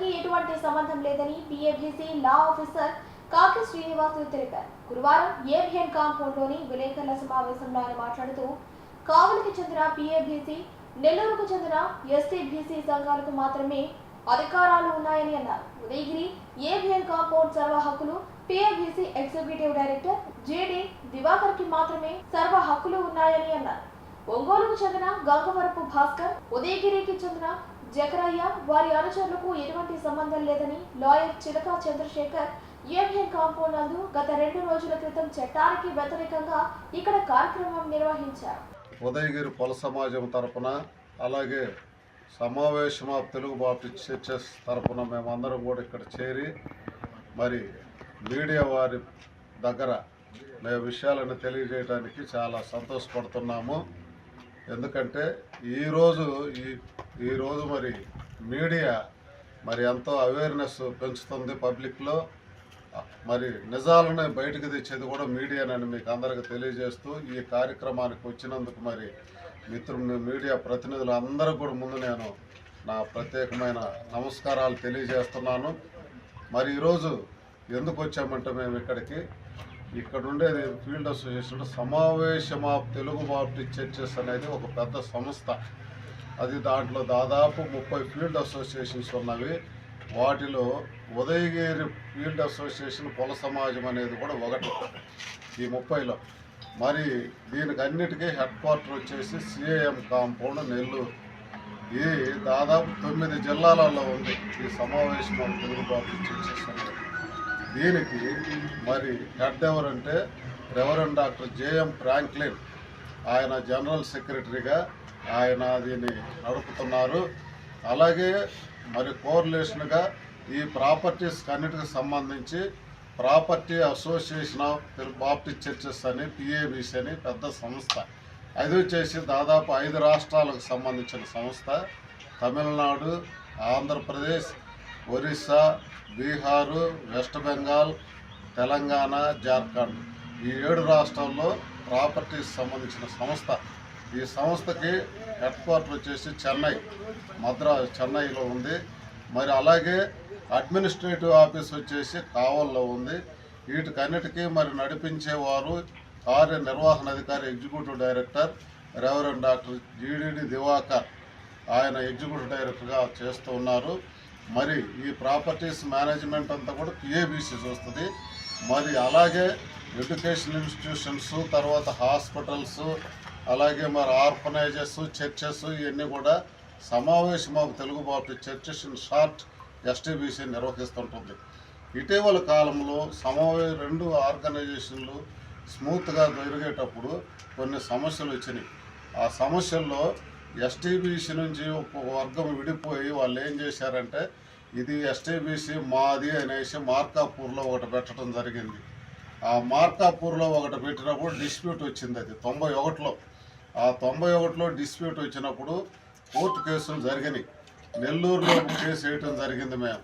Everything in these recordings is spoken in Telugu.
తనకి ఎటువంటి సంబంధం లేదని పిఏబిసి లా ఆఫీసర్ కాకి శ్రీనివాసులు తెలిపారు. గురువారం ఏబిఎన్ కాంపౌండ్లోని విలేకరుల సమావేశంలో ఆయన మాట్లాడుతూ కావలికి చెందిన పిఏబిసి నెల్లూరుకు చెందిన ఎస్టీబీసీ సంఘాలకు మాత్రమే అధికారాలు ఉన్నాయని అన్నారు. ఉదయగిరి ఏబిఎన్ కాంపౌండ్ సర్వ హక్కులు పిఏబిసి ఎగ్జిక్యూటివ్ డైరెక్టర్ జేడి దివాకర్కి మాత్రమే సర్వ హక్కులు ఉన్నాయని అన్నారు. ఒంగోలుకు చెందిన గంగవరపు భాస్కర్ ఉదయగిరికి చెందిన జకరయ్య వారి అనుచరులకు ఎటువంటి సంబంధం లేదని lawyer Chilaka Chandrasekhar ABN compound నందు గత రెండు రోజుల క్రితం చట్టానికి వ్యతిరేకంగా ఇక్కడ కార్యక్రమం నిర్వహించారు. ఉదయగిరి పొల సమాజం తరపున అలాగే సమావేశం ఆఫ్ తెలుగు బాప్టిస్ట్ చర్చెస్ తరపున మేమందరం కూడా ఇక్కడ చేరి మరి మీడియా వారి దగ్గర మేము విషయాలను తెలియజేయడానికి చాలా సంతోషపడుతున్నాము. ఎందుకంటే ఈరోజు ఈ ఈరోజు మరి మీడియా మరి ఎంతో అవేర్నెస్ పెంచుతుంది పబ్లిక్లో. మరి నిజాలను బయటకు తెచ్చేది కూడా మీడియానని మీకు అందరికీ తెలియజేస్తూ ఈ కార్యక్రమానికి వచ్చినందుకు మరి మిత్రులు మీడియా ప్రతినిధులు అందరూ కూడా ముందు నేను నా ప్రత్యేకమైన నమస్కారాలు తెలియజేస్తున్నాను. మరి ఈరోజు ఎందుకు వచ్చామంటే మేము ఇక్కడికి? ఇక్కడ ఉండేది ఫీల్డ్ అసోసియేషన్ సమావేశం ఆఫ్ తెలుగు బాప్టిస్ట్ చర్చెస్ అనేది ఒక పెద్ద సంస్థ. అది దాంట్లో దాదాపు ముప్పై ఫీల్డ్ అసోసియేషన్స్ ఉన్నవి. వాటిలో ఉదయగిరి ఫీల్డ్ అసోసియేషన్ పొల సమాజం అనేది కూడా ఒకటి ఈ ముప్పైలో. మరి దీనికి అన్నిటికీ హెడ్ క్వార్టర్ వచ్చేసి సిఏఎం కాంపౌండ్ నెల్లూరు. ఇది దాదాపు తొమ్మిది జిల్లాలలో ఉంది ఈ సమావేశం ఆఫ్ తెలుగు దీనికి మరి హెడ్ ఎవరంటే రెవరెండ్ డాక్టర్ జేఎం ఫ్రాంక్లిన్. ఆయన జనరల్ సెక్రటరీగా ఆయన దీన్ని నడుపుతున్నారు. అలాగే మరి కోర్లేషన్గా ఈ ప్రాపర్టీస్ అన్నిటికి సంబంధించి property association of Baptist churches అని పిఏబిసి అని పెద్ద సంస్థ. అది వచ్చేసి దాదాపు ఐదు రాష్ట్రాలకు సంబంధించిన సంస్థ. తమిళనాడు ఆంధ్రప్రదేశ్ ఒరిస్సా బీహారు వెస్ట్ బెంగాల్ తెలంగాణ జార్ఖండ్. ఈ ఏడు రాష్ట్రాల్లో ప్రాపర్టీస్ సంబంధించిన సంస్థ ఈ సంస్థకి హెడ్ క్వార్టర్ వచ్చేసి చెన్నై మద్రా చెన్నైలో ఉంది. మరి అలాగే అడ్మినిస్ట్రేటివ్ ఆఫీస్ వచ్చేసి కావల్లో ఉంది. వీటికన్నిటికీ మరి నడిపించేవారు కార్యనిర్వహణ అధికారి executive director reverend doctor GDD Divakar. ఆయన ఎగ్జిక్యూటివ్ డైరెక్టర్గా చేస్తూ ఉన్నారు. మరి ఈ ప్రాపర్టీస్ మేనేజ్మెంట్ అంతా కూడా పిఏబీసీ చూస్తుంది. మరి అలాగే ఎడ్యుకేషన్ ఇన్స్టిట్యూషన్స్ తర్వాత హాస్పిటల్స్ అలాగే మరి ఆర్ఫనైజెస్ చర్చెస్ ఇవన్నీ కూడా సమావేశం of Telugu Baptist churches in short STBC నిర్వహిస్తుంటుంది. ఇటీవల కాలంలో సమావే రెండు ఆర్గనైజేషన్లు స్మూత్గా జరిగేటప్పుడు కొన్ని సమస్యలు వచ్చినాయి. ఆ సమస్యల్లో ఎస్టీబీసీ నుంచి ఒక వర్గం విడిపోయి వాళ్ళు ఏం చేశారంటే ఇది ఎస్టీబీసీ మాది అనేసి మార్కాపూర్లో ఒకటి పెట్టడం జరిగింది. ఆ మార్కాపూర్లో ఒకటి పెట్టినప్పుడు డిస్ప్యూట్ వచ్చింది అది. తొంభై ఒకటిలో. ఆ తొంభై ఒకటిలో డిస్ప్యూట్ వచ్చినప్పుడు కోర్టు కేసులు జరిగినాయి. నెల్లూరులో కేసు వేయటం జరిగింది మేము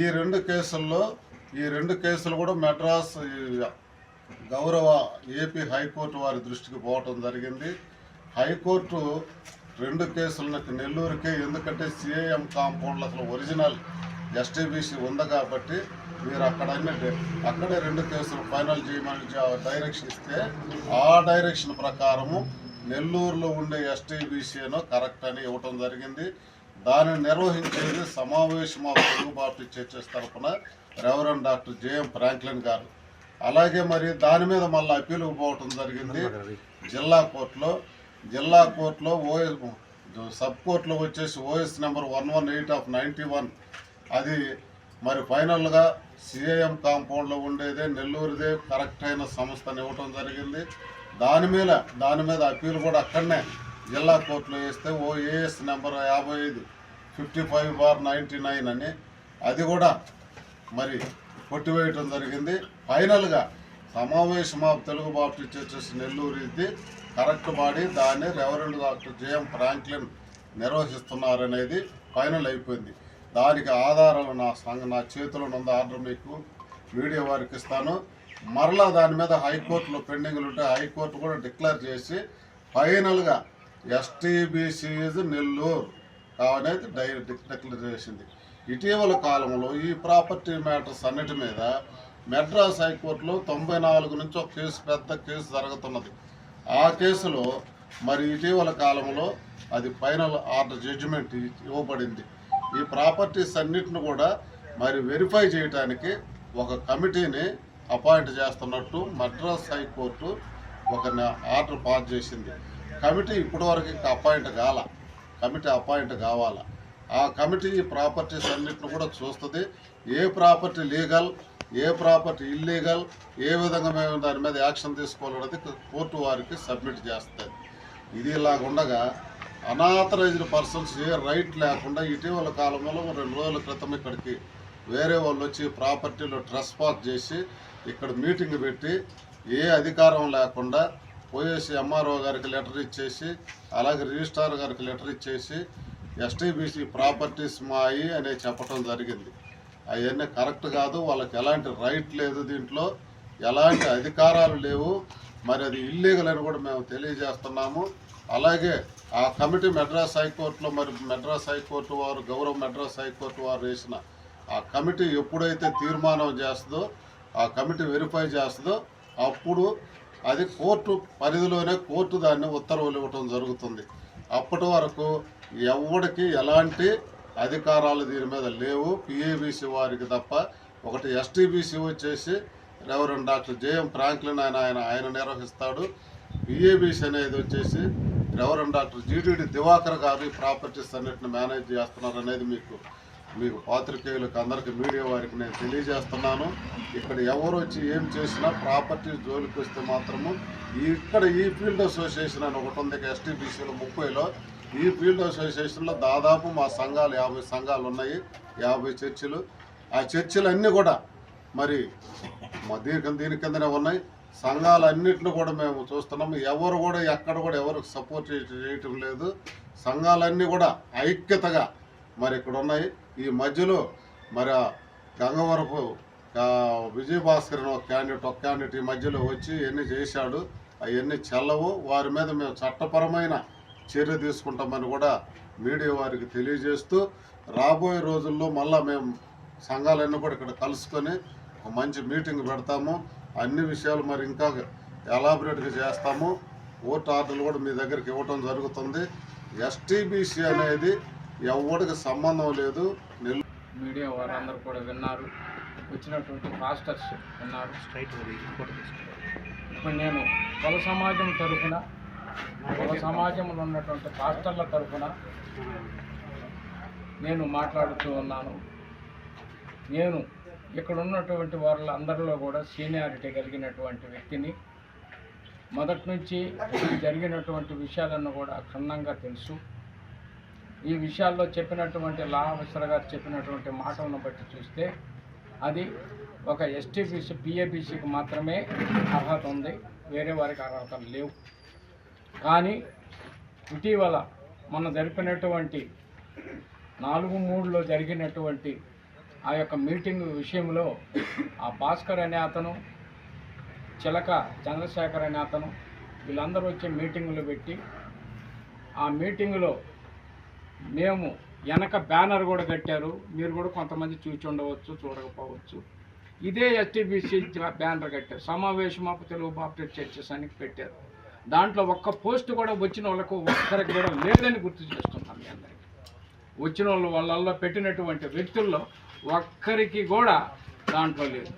ఈ రెండు కేసుల్లో ఈ రెండు కేసులు కూడా మెడ్రాస్ గౌరవ ఏపీ హైకోర్టు వారి దృష్టికి పోవటం జరిగింది. హైకోర్టు రెండు కేసులకు నెల్లూరుకే ఎందుకంటే సిఐఎం కాంపౌండ్లో అసలు ఒరిజినల్ ఎస్టీబీసీ ఉంది కాబట్టి మీరు అక్కడ అక్కడే రెండు కేసులు ఫైనల్ చేయమని డైరెక్షన్ ఇస్తే ఆ డైరెక్షన్ ప్రకారము నెల్లూరులో ఉండే ఎస్టీబీసీను కరెక్ట్ అని ఇవ్వటం జరిగింది. దానిని నిర్వహించేది సమావేశం ఆఫ్ తెలుగు పార్టీ చర్చస్ తరఫున రెవరెండ్ డాక్టర్ జేఎం ఫ్రాంక్లిన్ గారు. అలాగే మరి దాని మీద మళ్ళీ అప్పీలుకు పోవటం జరిగింది. జిల్లా కోర్టులో జిల్లా కోర్టులో ఓఎస్ సబ్ కోర్టులో వచ్చేసి OS number one one eight of ninety one. అది మరి ఫైనల్గా సిఐఎం కాంపౌండ్లో ఉండేదే నెల్లూరుదే కరెక్ట్ అయిన సంస్థని ఇవ్వటం జరిగింది. దాని మీద దాని మీద అప్పీల్ కూడా అక్కడనే జిల్లా కోర్టులో వేస్తే ఓఏఎస్ నెంబర్ యాభై ఐదు fifty five bar ninety nine అని అది కూడా మరి కొట్టివేయటం జరిగింది. ఫైనల్గా సమావేశం of Telugu Baptist churches Nellore ఇది కరెక్ట్ బాడీ దాన్ని రెవరెండ్ డాక్టర్ జేఎం ఫ్రాంక్లిన్ నిర్వహిస్తున్నారనేది ఫైనల్ అయిపోయింది. దానికి ఆధారాలు నా సంఘ నా చేతిలో ఉన్న ఆర్డర్ మీకు వీడియో వారికి ఇస్తాను. మరలా దాని మీద హైకోర్టులో పెండింగ్లు ఉంటే హైకోర్టు కూడా డిక్లేర్ చేసి ఫైనల్గా ఎస్టీబీసీజ్ నెల్లూరు అనేది డై డిక్లేర్ చేసింది. ఇటీవల కాలంలో ఈ ప్రాపర్టీ మ్యాటర్స్ అన్నిటి మీద మెడ్రాస్ హైకోర్టులో తొంభై నాలుగు నుంచి ఒక కేసు పెద్ద కేసు జరుగుతున్నది. ఆ కేసులో మరి ఇటీవల కాలంలో అది ఫైనల్ ఆర్డర్ జడ్జిమెంట్ ఇవ్వబడింది. ఈ ప్రాపర్టీస్ అన్నిటిని కూడా మరి వెరిఫై చేయడానికి ఒక కమిటీని అపాయింట్ చేస్తున్నట్టు మద్రాస్ హైకోర్టు ఒక ఆర్డర్ పాస్ చేసింది. కమిటీ ఇప్పటివరకు ఇంకా అపాయింట్ కాల. కమిటీ అపాయింట్ కావాలా. ఆ కమిటీ ఈ ప్రాపర్టీస్ అన్నిటిని కూడా చూస్తుంది. ఏ ప్రాపర్టీ లీగల్ ఏ ప్రాపర్టీ ఇల్లీగల్ ఏ విధంగా మేము దాని మీద యాక్షన్ తీసుకోవాలనేది కోర్టు వారికి సబ్మిట్ చేస్తుంది. ఇది ఇలాగుండగా అనాథరైజ్డ్ పర్సన్స్ ఏ రైట్ లేకుండా ఇటీవల కాలంలో రెండు రోజుల క్రితం ఇక్కడికి వేరే వాళ్ళు వచ్చి ప్రాపర్టీలో ట్రస్ పాస్ చేసి ఇక్కడ మీటింగ్ పెట్టి ఏ అధికారం లేకుండా పోయేసి ఎంఆర్ఓ గారికి లెటర్ ఇచ్చేసి అలాగే రిజిస్ట్రార్ గారికి లెటర్ ఇచ్చేసి ఎస్టీబీసీ ప్రాపర్టీస్ మాయి అనే చెప్పడం జరిగింది. అవన్నీ కరెక్ట్ కాదు వాళ్ళకి ఎలాంటి రైట్ లేదు దీంట్లో ఎలాంటి అధికారాలు లేవు. మరి అది ఇల్లీగల్ అని కూడా మేము తెలియజేస్తున్నాము. అలాగే ఆ కమిటీ మెడ్రాస్ హైకోర్టులో మరి మెడ్రాస్ హైకోర్టు వారు గౌరవ మెడ్రాస్ హైకోర్టు వారు వేసిన ఆ కమిటీ ఎప్పుడైతే తీర్మానం చేస్తుందో ఆ కమిటీ వెరిఫై చేస్తుందో అప్పుడు అది కోర్టు పరిధిలోనే కోర్టు దాన్ని ఉత్తర్వులు ఇవ్వటం జరుగుతుంది. అప్పటి వరకు ఎవరికి ఎలాంటి అధికారాలు దీని మీద లేవు. పిఏబిసి వారికి తప్ప ఒకటి ఎస్టీబీసీ వచ్చేసి రెవరెండ్ డాక్టర్ జేఎం ఫ్రాంక్లిన్ ఆయన ఆయన ఆయన నిర్వహిస్తాడు. పిఏబిసి అనేది వచ్చేసి రెవరెండ్ డాక్టర్? జీటీడీ దివాకర్ గారు ఈ ప్రాపర్టీస్ అన్నిటిని మేనేజ్ చేస్తున్నారు అనేది మీకు మీకు పాత్రికేయులకు అందరికీ మీడియా వారికి నేను తెలియజేస్తున్నాను. ఇక్కడ ఎవరు వచ్చి ఏం చేసినా ప్రాపర్టీ జోలికి వస్తే మాత్రము ఇక్కడ ఈ ఫీల్డ్ అసోసియేషన్ అని ఒకటి ఉంది ఎస్టీబీసీలో ముప్పైలో. ఈ ఫీల్డ్ అసోసియేషన్లో దాదాపు మా సంఘాలు యాభై సంఘాలు ఉన్నాయి యాభై చర్చిలు. ఆ చర్చిలన్నీ కూడా మరి మా దీనికి దీని కిందనే ఉన్నాయి. సంఘాలన్నింటిని కూడా మేము చూస్తున్నాము. ఎవరు కూడా ఎక్కడ కూడా ఎవరికి సపోర్ట్ చేయటం లేదు. సంఘాలన్నీ కూడా ఐక్యతగా మరి ఇక్కడ ఉన్నాయి. ఈ మధ్యలో మరి గంగవరపు ఆ, విజయభాస్కర్ ఒక క్యాండిడేట్ ఒక క్యాండిడేట్ ఈ మధ్యలో వచ్చి ఎన్ని చేశాడు అవన్నీ చెల్లవు. వారి మీద మేము చట్టపరమైన చర్య తీసుకుంటామని కూడా మీడియా వారికి తెలియజేస్తూ రాబోయే రోజుల్లో మళ్ళా మేము సంఘాలన్నీ కూడా ఇక్కడ కలుసుకొని ఒక మంచి మీటింగ్ పెడతాము. అన్ని విషయాలు మరి ఇంకా ఎలాబరేట్గా చేస్తాము. ఓటు ఆర్డర్లు కూడా మీ దగ్గరికి ఇవ్వటం జరుగుతుంది. ఎస్టీబీసీ అనేది ఎవరికి సంబంధం లేదు. మీడియా వారందరూ కూడా విన్నారు. వచ్చినటువంటి పాస్టర్స్ విన్నారు ఇప్పుడు నేను కుల సమాజం తరఫున కుల సమాజంలో ఉన్నటువంటి పాస్టర్ల తరఫున నేను మాట్లాడుతూ ఉన్నాను. నేను ఇక్కడ ఉన్నటువంటి వాళ్ళందరిలో కూడా సీనియారిటీ కలిగినటువంటి వ్యక్తిని మొదటి నుంచి జరిగినటువంటి విషయాలను కూడా క్షుణ్ణంగా తెలుసు. ఈ విషయాల్లో చెప్పినటువంటి లా ఆఫీసర్ గారు చెప్పినటువంటి మాటలను బట్టి చూస్తే అది ఒక ఎస్టీబీసీ పిఏబీసీకి మాత్రమే అర్హత ఉంది. వేరే వారికి అర్హతలు లేవు. కానీ ఇటీవల మన జరిపినటువంటి నాలుగు మూడులో జరిగినటువంటి ఆ యొక్క మీటింగ్ విషయంలో ఆ భాస్కర్ అనే అతను చిలక చంద్రశేఖర్ అనే అతను వీళ్ళందరూ వచ్చి మీటింగులు పెట్టి ఆ మీటింగులో మేము వెనక బ్యానర్ కూడా కట్టారు. మీరు కూడా కొంతమంది చూచి ఉండవచ్చు చూడకపోవచ్చు. ఇదే ఎస్టీబీసీ బ్యానర్ కట్టారు. సమావేశం సమావేశమాపు తెలుగు బాప్టిస్ట్ చర్చెస్ అని పెట్టారు. దాంట్లో ఒక్క పోస్ట్ కూడా వచ్చిన వాళ్ళకు ఒక్కరికి కూడా లేదని గుర్తు చేస్తున్నాం మీ అందరికీ. వచ్చిన వాళ్ళు వాళ్ళల్లో పెట్టినటువంటి వ్యక్తుల్లో ఒక్కరికి కూడా దాంట్లో లేదు.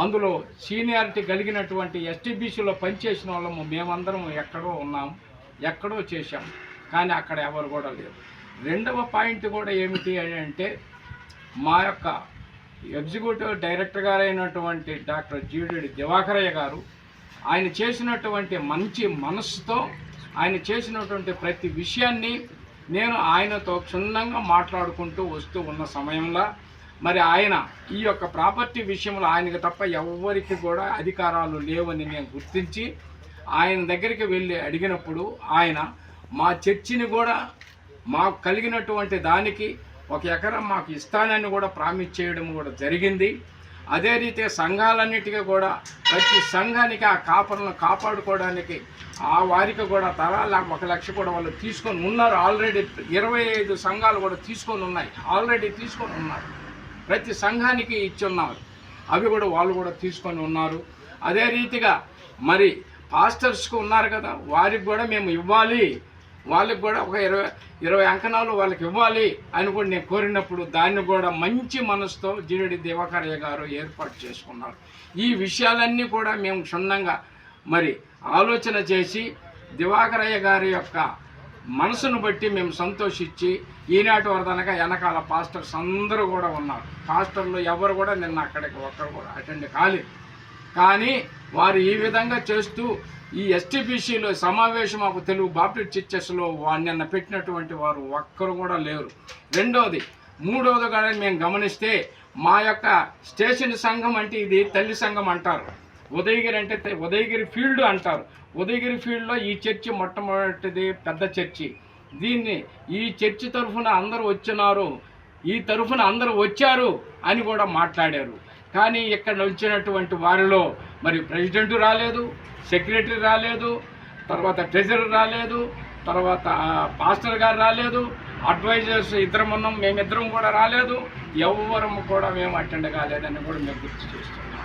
అందులో సీనియారిటీ కలిగినటువంటి ఎస్టీబీసీలో పనిచేసిన వాళ్ళము మేమందరం ఎక్కడో ఉన్నాం ఎక్కడో చేశాం కానీ అక్కడ ఎవరు కూడా లేరు. రెండవ పాయింట్ కూడా ఏమిటి అని అంటే మా యొక్క ఎగ్జిక్యూటివ్ డైరెక్టర్ గారైనటువంటి డాక్టర్ జీడి దివాకరయ్య గారు ఆయన చేసినటువంటి మంచి మనస్సుతో ఆయన చేసినటువంటి ప్రతి విషయాన్ని నేను ఆయనతో క్షుణ్ణంగా మాట్లాడుకుంటూ వస్తూ ఉన్న సమయంలో మరి ఆయన ఈ యొక్క ప్రాపర్టీ విషయంలో ఆయనకు తప్ప ఎవరికి కూడా అధికారాలు లేవని నేను గుర్తించి ఆయన దగ్గరికి వెళ్ళి అడిగినప్పుడు ఆయన మా చర్చిని కూడా మాకు కలిగినటువంటి దానికి ఒక ఎకరం మాకు ఇస్తానని కూడా ప్రామిస్ చేయడం కూడా జరిగింది. అదే రీతి సంఘాలన్నిటికీ కూడా ప్రతి సంఘానికి ఆ కాపర్లను కాపాడుకోవడానికి ఆ వారికి కూడా తలా ఒక లక్ష కూడా వాళ్ళు తీసుకొని ఉన్నారు. ఆల్రెడీ ఇరవై ఐదు సంఘాలు కూడా తీసుకొని ఉన్నాయి. ఆల్రెడీ తీసుకొని ఉన్నారు. ప్రతి సంఘానికి ఇచ్చి ఉన్నారు అవి కూడా వాళ్ళు కూడా తీసుకొని ఉన్నారు. అదే రీతిగా మరి పాస్టర్స్కి ఉన్నారు కదా వారికి కూడా మేము ఇవ్వాలి. వాళ్ళకి కూడా ఒక ఇరవై ఇరవై అంకణాలు వాళ్ళకి ఇవ్వాలి అని కూడా నేను కోరినప్పుడు దాన్ని కూడా మంచి మనసుతో జీడి దివాకరయ్య గారు ఏర్పాటు చేసుకున్నారు. ఈ విషయాలన్నీ కూడా మేము క్షుణ్ణంగా మరి ఆలోచన చేసి దివాకరయ్య గారి యొక్క మనసును బట్టి మేము సంతోషించి ఈనాటి వరదనగా వెనకాల పాస్టర్స్ అందరూ కూడా ఉన్నారు. పాస్టర్లు ఎవరు కూడా నిన్న అక్కడికి ఒక్కరు కూడా అటెండ్ కాలేదు. కానీ వారు ఈ విధంగా చేస్తూ ఈ ఎస్టీబీసీలో సమావేశం మాకు తెలుగు బాప్టిస్ట్ చర్చెస్లో నిన్న పెట్టినటువంటి వారు ఒక్కరు కూడా లేరు. రెండవది మూడవది కానీ మేము గమనిస్తే మా యొక్క స్టేషన్ సంఘం అంటే ఇది తల్లి సంఘం అంటారు. ఉదయగిరి అంటే ఉదయగిరి ఫీల్డ్ అంటారు. ఉదయగిరి ఫీల్డ్లో ఈ చర్చి మొట్టమొదటిది పెద్ద చర్చి. దీన్ని ఈ చర్చి తరఫున అందరూ వచ్చినారు ఈ తరఫున అందరూ వచ్చారు అని కూడా మాట్లాడారు. కానీ ఇక్కడ వచ్చినటువంటి వారిలో మరి ప్రెసిడెంట్ రాలేదు సెక్రటరీ రాలేదు తర్వాత ట్రెజరర్ రాలేదు తర్వాత పాస్టర్ గారు రాలేదు అడ్వైజర్స్ ఇద్దరం ఉన్నాం మేమిద్దరం కూడా రాలేదు ఎవరము కూడా మేము అటెండ్ కాలేదని కూడా మేము గుర్తు చేస్తున్నాం.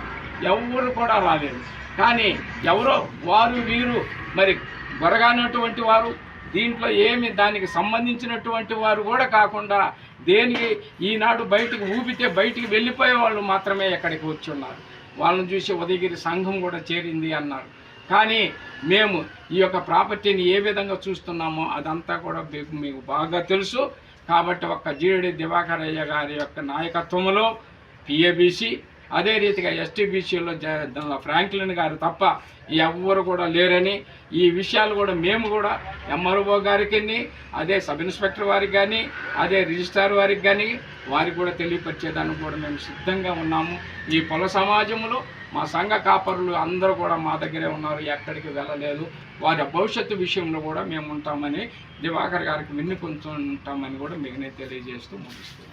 ఎవరు కూడా రాలేదు. కానీ ఎవరో వారు వీరు మరి గొరగానటువంటి వారు దీంట్లో ఏమి దానికి సంబంధించినటువంటి వారు కూడా కాకుండా దేనికి ఈనాడు బయటికి ఊపితే బయటికి వెళ్ళిపోయే వాళ్ళు మాత్రమే ఎక్కడికి వచ్చి ఉన్నారు వాళ్ళని చూసి ఉదయగిరి సంఘం కూడా చేరింది అన్నారు. కానీ మేము ఈ యొక్క ప్రాపర్టీని ఏ విధంగా చూస్తున్నామో అదంతా కూడా మీకు మీకు బాగా తెలుసు. కాబట్టి ఒక్క జీడి దివాకరయ్య గారి యొక్క నాయకత్వంలో పిఏబిసి అదే రీతిగా ఎస్టీబీసీలో ఫ్రాంక్లిన్ గారు తప్ప ఎవ్వరు కూడా లేరని ఈ విషయాలు కూడా మేము కూడా ఎంఆర్ఓ గారికి అదే సబ్ ఇన్స్పెక్టర్ వారికి కానీ అదే రిజిస్ట్రార్ వారికి కానీ వారికి కూడా తెలియపరిచేదానికి కూడా మేము సిద్ధంగా ఉన్నాము. ఈ పొల సమాజంలో మా సంఘ కాపరులు అందరూ కూడా మా దగ్గరే ఉన్నారు ఎక్కడికి వెళ్ళలేదు. వారి భవిష్యత్తు విషయంలో కూడా మేము ఉంటామని దివాకర్ గారికి విన్నుకుంటూ ఉంటామని కూడా మీకు నేను తెలియజేస్తూ ముగిస్తున్నాను